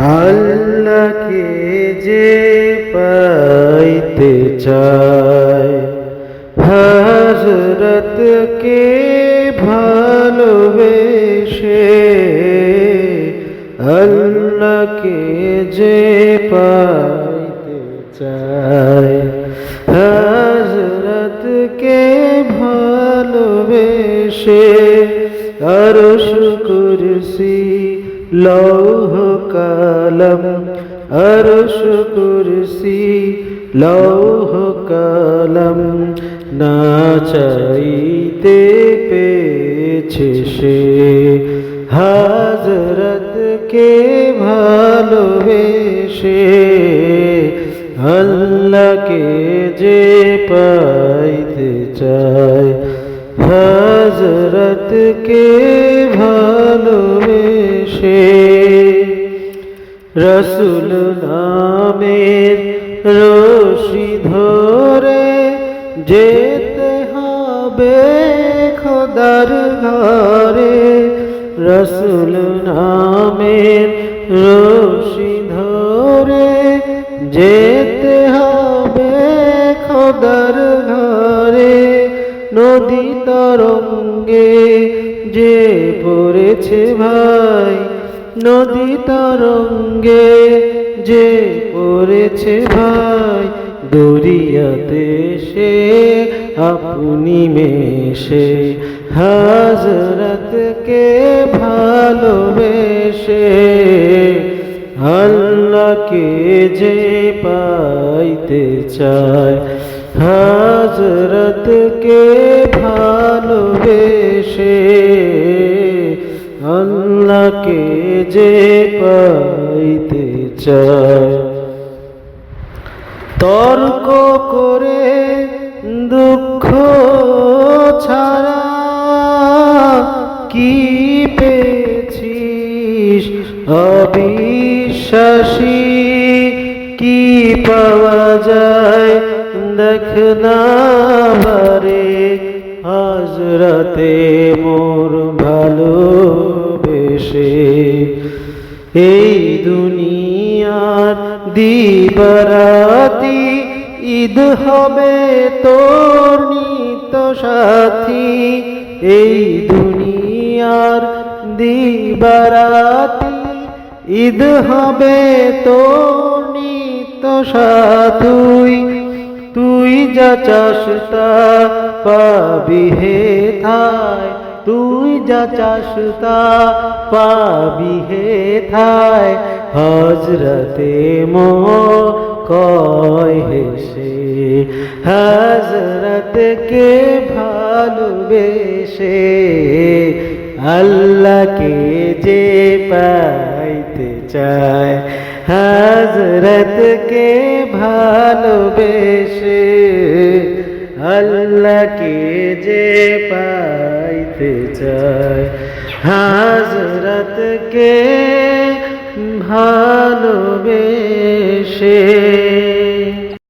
আল্লাহকে যে পাইতে চায় হজরতকে ভালোবেসে আল্লাহকে যে পাইতে চায় হজরতকে ভালোবেসে আরশ কুরসি লৌহ কলম আরশ কুরসি লৌহ কলম না চাইতে পেয়েছে সে হাজরতকে ভালোবেসে আল্লাহকে যে পাইতে চায় হজরতকে ভালোবেসে রসুল নামের রশি ধরে যেতে হবে খোদার ঘরে। রসুল নামের রশি ধরে যেতে হবে খোদার ঘরে। নদী তরঙ্গে যে পড়েছে ভাই নদী তরঙ্গে, যে পড়েছে ভাই দরিয়াতে সে আপনি মেশে, হাজরতকে ভালোবেসে, আল্লাহকে যে পাইতে চায়, হাজরতকে ভালোবেসে আল্লাহকে যে পাইতে চায়। তর্ক করে দুঃখ ছাড়া কি পেয়েছিস? অবিশ্বাসী কি পাওয়া যায়? দেখ না বারে হাজরাতে মোর ভালোবেসে। এই দুনিয়ার দিবারাতি ঈদ হবে তোর নিত সাথী। এই দুনিয়ার দিবারাতি ঈদ হবে তোর নিত সাথুই যা চাস তা পাবি হে থায় তুই যা চাস তা পাবি হে থায় হজরতে মো কয় হেসে হজরতকে ভালোবেসে, আল্লাহকে যে পাইতে চায়। হজরতকে ভালোবেসে আল্লাহকে যে পাইতে চায়। হাজরতকে ভালোবেসে